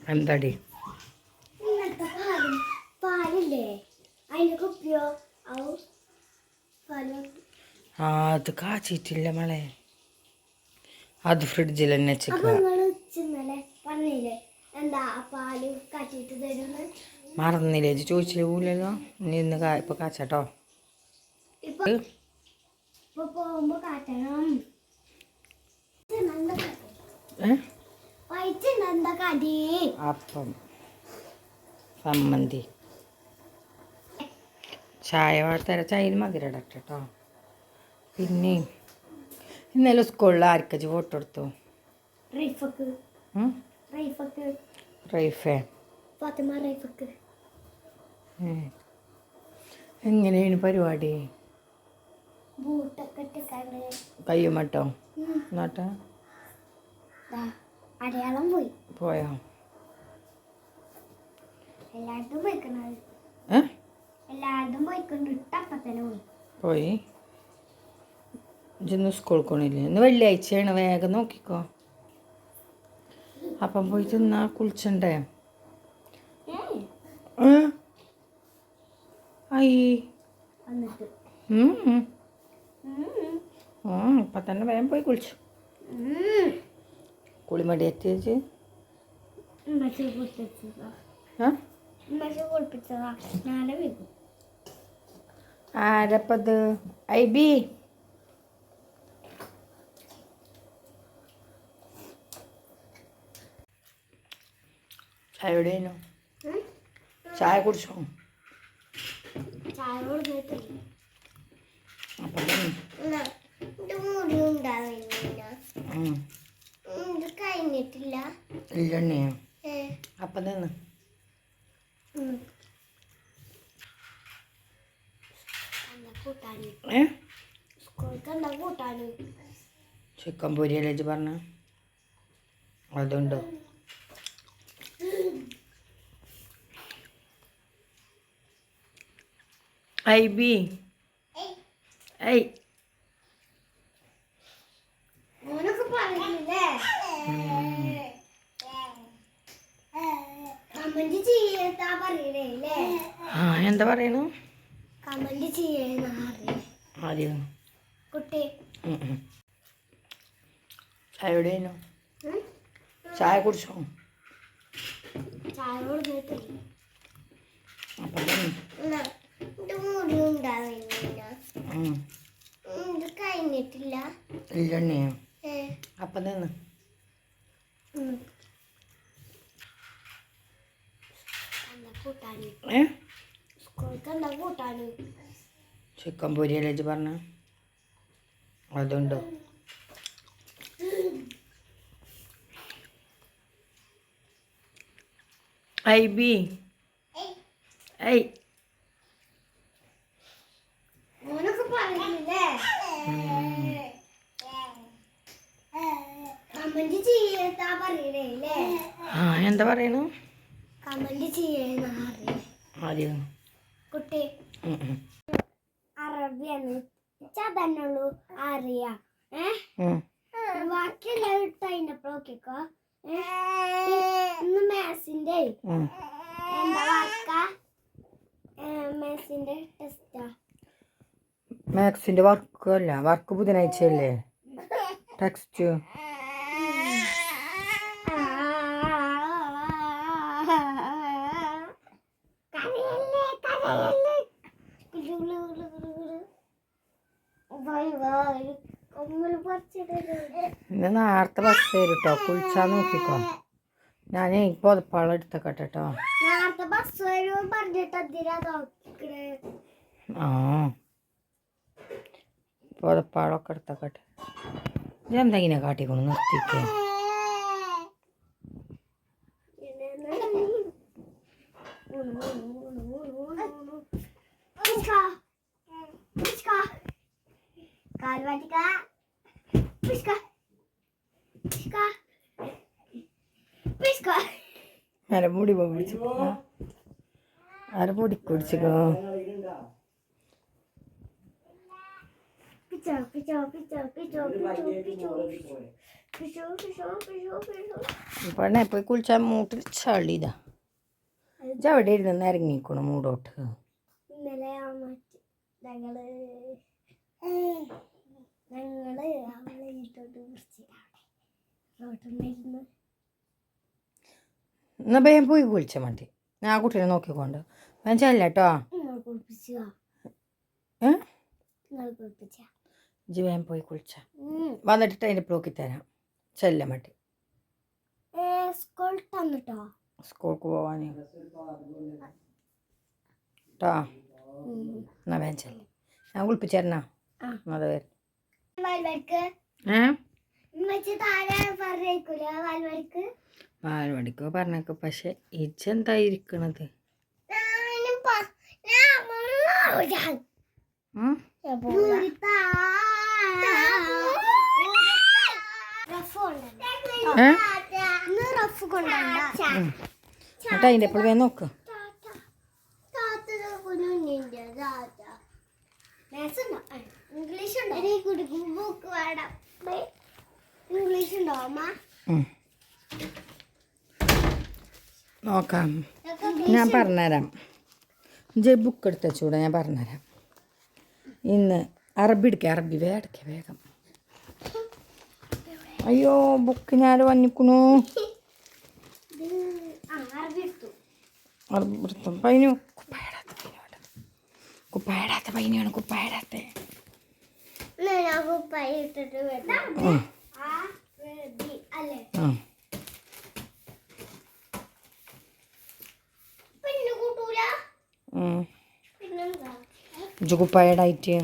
എന്താടി? പാലില്ലേ? ആ അത് കാച്ചിട്ടില്ല മോളെ. അത് ഫ്രിഡ്ജിൽ തന്നെ മറന്നില്ലേ? ചോദിച്ചില്ല ചോദിച്ചില്ലല്ലോ ഇനി ഇന്ന് ഇപ്പൊ കാച്ചാട്ടോ. പോകുമ്പോ കാട്ടണം. ഏ? അപ്പം സമ്മന്തി. ചായ വാർത്തര ചായയിൽ മധുരം ഇടട്ടെ കേട്ടോ പിന്നെ ഇന്നലെ സ്കൂളിൽ ആർക്കജ് ഫോട്ടോ എടുത്തു റൈഫേ. എങ്ങനെയാണ് പരിപാടി? കയ്യുമട്ടോ എന്നാട്ടെ ദാ, അടയാളം പോയി. പോയോ? എല്ലായിടത്തും പോയിക്കണത്. എല്ലായിടത്തും പോയിക്കൊണ്ട് ഇട്ടപ്പത്തന്നെ പോയി. പോയി? ഇന്ന് സ്കൂളിൽ പോണില്ലേ? ഇന്ന് വെള്ളിയാഴ്ചയാണ്. വേഗം നോക്കിക്കോ. അപ്പം പോയി തിന്നാ കുളിച്ചണ്ടേ. ആ ഇപ്പം തന്നെ വേഗം പോയി കുളിച്ചു. കുളിപ്പിച്ചതാ. നാളെ വീക്കും ആരപ്പത്? ഐ ബി ചായ എവിടെയായിരുന്നു ചായ കുടിച്ചോ അപ്പം തന്നെ ഇത് മുടി ഉണ്ടാവില്ല ഉം. ഇത് കഴിഞ്ഞിട്ടില്ല ഇല്ലെണ്ണേ ഏ അപ്പം തന്നെ ചിക്കൻ പൊരിയല്ലേ പറഞ്ഞ? അതുണ്ടോ? I B. ഐ മോനൊക്കെ പറഞ്ഞില്ലേ കമന്റ് ചെയ്യാ പറയണേ അല്ലേ ആ എന്താ പറയണു? ആദ്യം. ചായ എവിടെയായിരുന്നു ചായ കുടിച്ചോ? കഴിഞ്ഞിട്ടില്ല. ഇല്ല അപ്പം തന്നെ ഉം. എന്താ കൂട്ടാന് ഏ? ചിക്കൻ പൊരിയല്ലേ പറഞ്ഞ? അതുണ്ടോ? I B. ഐ. ആ എന്താ പറയണു? കമന്റ് ചെയ്യുന്ന ആദ്യം. കുട്ടി. അറബിയാണ്. ചതന്നുള്ളൂ അറിയാം. ബാക്കിയെല്ലാം ഇട്ട് അതിന്റെ നോക്കിക്കോ? ഇന്ന് മാത്സിന്റെ. എന്താ മാത്സിന്റെ ടെസ്റ്റാ മാത്സിന്റെ വർക്ക് അല്ല വർക്ക് ബുധനാഴ്ചയല്ലേ? ടെക്സ്റ്റ് ഇന്ന് നേരത്തെ ബസ് വരും കേട്ടോ കുളിച്ചാൽ നോക്കിക്കോ ഞാൻ പുതപ്പാളം എടുത്തേക്കട്ടെ കേട്ടോ ആ ആ. പുതപ്പാളമൊക്കെ എടുത്തേക്കട്ടെ. ഇതെന്താ ഇങ്ങനെ കാട്ടിക്കൊണ്ട് നിർത്തിക്കേ? പിഷു പിഷു അരമുടി കുടിച്ചോ പെണ്ണെ പോയി കുളിച്ചാൽ മൂട്ടിൽ ചളിതാ. ഇജ്ജ് അവിടെ ഇരുന്ന് ഇറങ്ങിക്കണം മൂടോട്ട്. എന്നാ വേഗം പോയി കുളിച്ചാൽ മതി. ഞാൻ ആ കുട്ടീനെ നോക്കിക്കൊണ്ട്. ഞാൻ ചെല്ല കേട്ടോ ഇജ്ജ് വേഗം പോയി കുളിച്ച. വന്നിട്ട് അതിന്റെ പ്ലോക്കി തരാം. ചെല്ല മതി. തന്നിട്ടോ? സ്കൂൾക്ക് പോവാൻ കേട്ടോ എന്നാ വേഗം ചെല്ല. ഞാൻ കുളിപ്പിച്ചേരണോ. അത് വരും. ഏ? പാൽവടിക്കോ പറഞ്ഞേക്കോ. പക്ഷെ ഇജ്ജെന്താ ഇരിക്കണത് ഞാനും പ- ഞാൻ മുങ്ങൂല. റഫ് കൊണ്ടുവരണ്ട. ഏ? ഇന്ന് റഫ് കൊണ്ടുവരണ്ട. എന്നിട്ട് അതിന്റെ എപ്പോഴും വേഗം നോക്ക്? ഇംഗ്ലീഷ് ഉണ്ടോ ഇംഗ്ലീഷ് ഉണ്ടോ അമ്മ. നോക്കാം. ഞാൻ പറഞ്ഞുതരാം. ഇജ്ജ് ബുക്ക് എടുത്ത് വെച്ചുകൂടെ ഞാൻ പറഞ്ഞുതരാം. ഇന്ന് അറബി എടുക്കുക അറബി വേടക്കുക വേഗം. അയ്യോ ബുക്ക് ഞാൻ വന്നിക്കണു അറബി എടുത്തു? പൈനു കുപ്പായിടാത്ത പൈനോട് കുപ്പായിടാത്ത ആ. ആ പിന്നെ കൂട്ടൂല ഉം. പിന്നെന്താ ഇജ്ജ് കുപ്പായിടായിട്ട്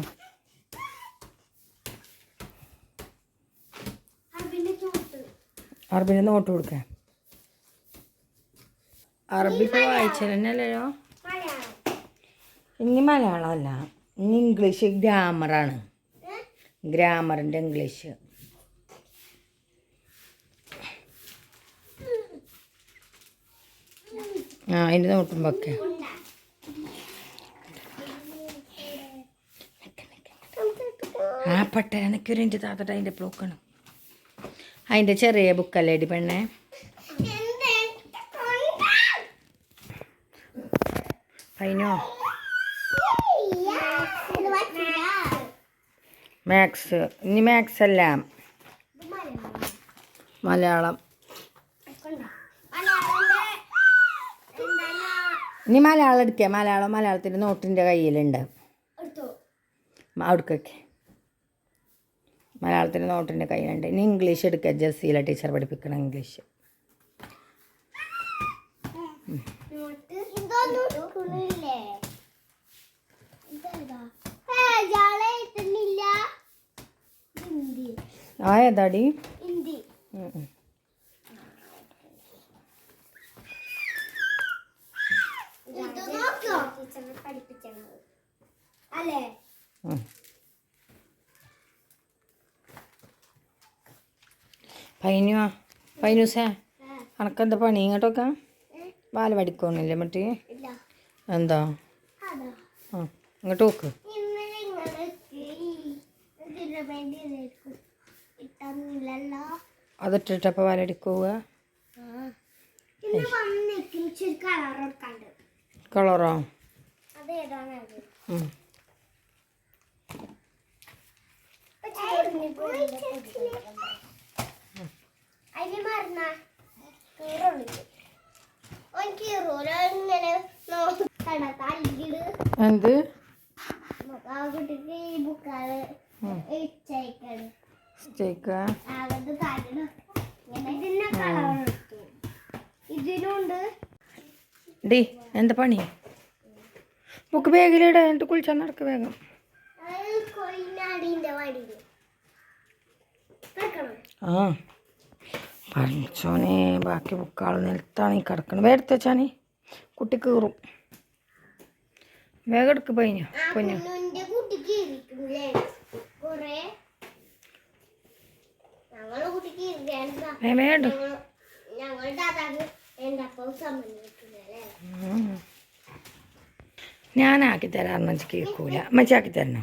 അറബിന്റെ നോട്ട് കൊടുക്കാൻ അറബി ഇപ്പോൾ മലയാളം ഇനി മലയാളമല്ല. ഇനി ഇംഗ്ലീഷ് ഗ്രാമറാണ്? ഗ്രാമറിന്റെ ഇംഗ്ലീഷ്. ആ അതിന്റെ നോട്ടും വെക്കെ ഉണ്ടാ. ആ പട്ട എനിക്കൊരു എന്റെ താത്തട്ട അതിന്റെ പ്ലോക്കാണ് അതിന്റെ ചെറിയ ബുക്കല്ലേ അടി പെണ്ണേ? പറ്റില്ല. മാത്സ് ഇനി മാത്സ് അല്ല. മലയാളം. ഇനി മലയാളം എടുക്കുക മലയാളം മലയാളത്തിന്റെ നോട്ടിന്റെ കയ്യിലുണ്ട്. അവിടേക്കൊക്കെ മലയാളത്തിന്റെ നോട്ടിന്റെ കയ്യിലുണ്ട്. ഇനി ഇംഗ്ലീഷ് എടുക്കുക ജസീല ടീച്ചർ പഠിപ്പിക്കണം ഇംഗ്ലീഷ് ആയതാടി ആ ഏതാടി? പഠിപ്പിച്ചത് അല്ലേ പൈനുവാ പൈനൂസേ? അനക്കെന്താ പണി? ഇങ്ങോട്ടൊക്കെ? പാൽ പഠിക്കണില്ലേ മറ്റേ ഇല്ല. എന്താ? ആ ഇങ്ങോട്ട് നോക്ക്. അതിട്ടിട്ടപ്പ അതിട്ടിട്ടപ്പോൾ പാലടിക്കുക കളറോ ഉം. അതിന് മറന്ന? കീറുള്ളൂ ഓൻ കീറൂല ഇങ്ങനെ എന്ത്? ഡി എന്താ പണി? ബുക്ക് ബാഗിലിട എന്നിട്ട് കുളിച്ചാൽ നടക്ക് വേഗം. ആ. പറഞ്ഞോനെ ബാക്കി ബുക്കാൾ നിലത്താണ് ഈ കിടക്കണം വേഗം എടുത്ത് വെച്ചാണേ കുട്ടി കീറും. വേഗം എടുക്ക് ആ കുഞ്ഞു കുട്ടിക്ക് ഇരിക്കുന്നില്ലേ കൊറേ. ഞങ്ങളെ കുട്ടിക്ക് ഇരിക്കാണ്ടാ വേ വേണ്ട ഞങ്ങൾ ഞങ്ങൾ താത്താക്ക് എന്റെ അപ്പം സമ്മതിക്കില്ലേ ഞാനാക്കി തരാം അമ്മച്ചി കേൾക്കൂല അമ്മച്ചി ആക്കി തരണോ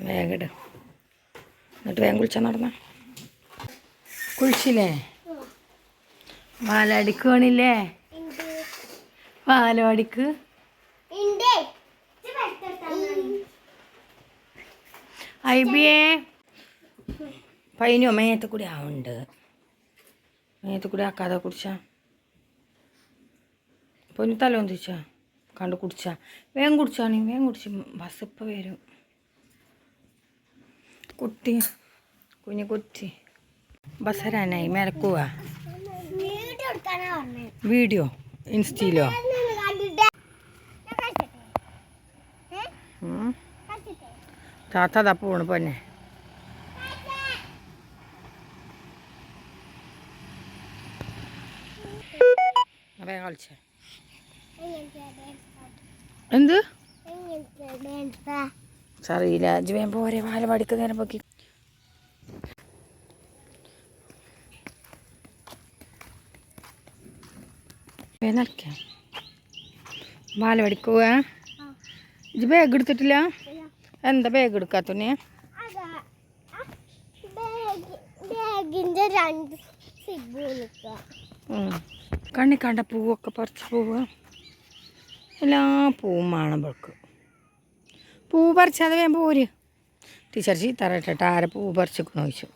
വേഗം ഇട് എന്നിട്ട് വേഗം കുളിച്ചാൽ നടന്ന. കുളിച്ചില്ലേ? വാലടിക്കുവാണില്ലേ വേണില്ലേ? ഉണ്ട് ഐബിയെ. പൈനോ മേത്ത് കൂടി ആവുന്നുണ്ട്. മേത്ത് കൂടി ആക്കാതെ കുടിച്ചാ പൊന്നു തല ഒന്നിച്ചാ കണ്ട് കുടിച്ചാ. വേഗം കുടിച്ചാണെങ്കിൽ വേഗം കുടിച്ച്. ബസ് ഇപ്പം വരും. കുട്ടി. കുഞ്ഞു കുട്ടി. ബസരാനായി മരക്കുക വീഡിയോ ഇൻസ്റ്റിലോ ഇൻസ്റ്റയിലോ താത്ത തപ്പ് പോണ് പൊന്നെ. കളിച്ചേ. എന്ത്? അറിയില്ല. ജുവേൻ പോരെ വാല പഠിക്കുന്നതിനെ പൊക്കി നടക്കാം വാലവാടിക്ക് പോവാ ഇത് ബാഗ് എടുത്തിട്ടില്ല? എന്താ ബാഗ് എടുക്കാത്തുന്നെ കണ്ണി കണ്ട പൂവൊക്കെ പറിച്ച് പോവുക എല്ലാ പൂവും വേണം വെക്ക് പൂ പറിച്ചാതെ വേഗം പോര്. ടീച്ചർ ചീത്തറട്ടെ ആരെ പൂ പറിച്ചിക്കണോ ചോദിച്ചു.